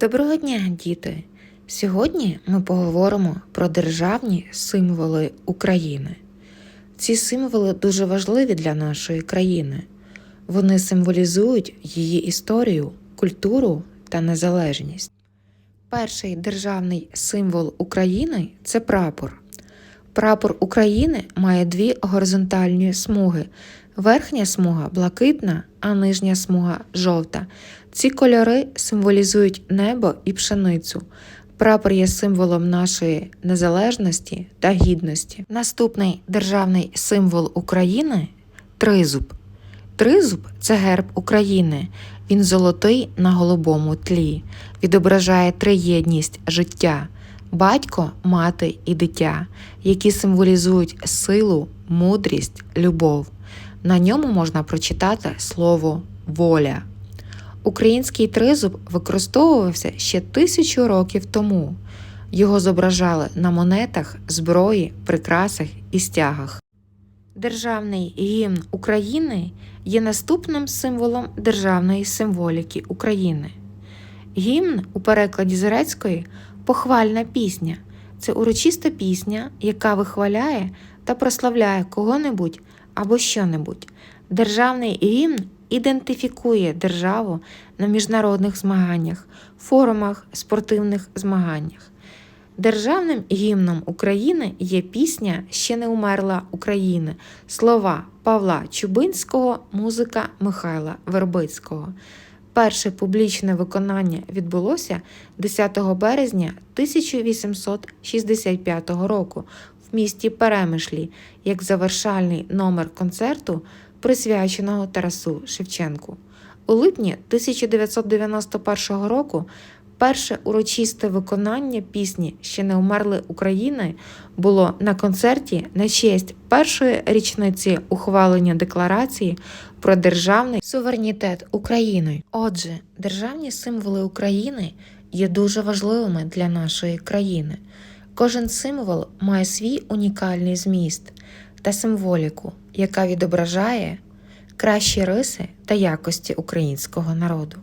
Доброго дня, діти! Сьогодні ми поговоримо про державні символи України. Ці символи дуже важливі для нашої країни. Вони символізують її історію, культуру та незалежність. Перший державний символ України це прапор. Прапор України має дві горизонтальні смуги. Верхня смуга блакитна, а нижня смуга жовта. Ці кольори символізують небо і пшеницю. Прапор є символом нашої незалежності та гідності. Наступний державний символ України тризуб. Тризуб це герб України. Він золотий на голубому тлі, відображає триєдність життя, батько, мати і дитя, які символізують силу, мудрість, любов. На ньому можна прочитати слово воля. Український тризуб використовувався ще тисячу років тому. Його зображали на монетах, зброї, прикрасах і стягах. Державний гімн України є наступним символом державної символіки України. Гімн у перекладі з грецької похвальна пісня це урочиста пісня, яка вихваляє та прославляє кого-небудь або що-небудь. Державний гімн ідентифікує державу на міжнародних змаганнях, форумах, спортивних змаганнях. Державним гімном України є пісня Ще не умерла України, слова Павла Чубинського, музика Михайла Вербицького. Перше публічне виконання відбулося 10 березня 1865 року в місті Перемишлі як завершальний номер концерту, присвяченого Тарасу Шевченку. У липні 1991 року перше урочисте виконання пісні Ще не умерли України було на концерті на честь першої річниці ухвалення декларації про державний суверенітет України. Отже, державні символи України є дуже важливими для нашої країни. Кожен символ має свій унікальний зміст та символіку, яка відображає кращі риси та якості українського народу.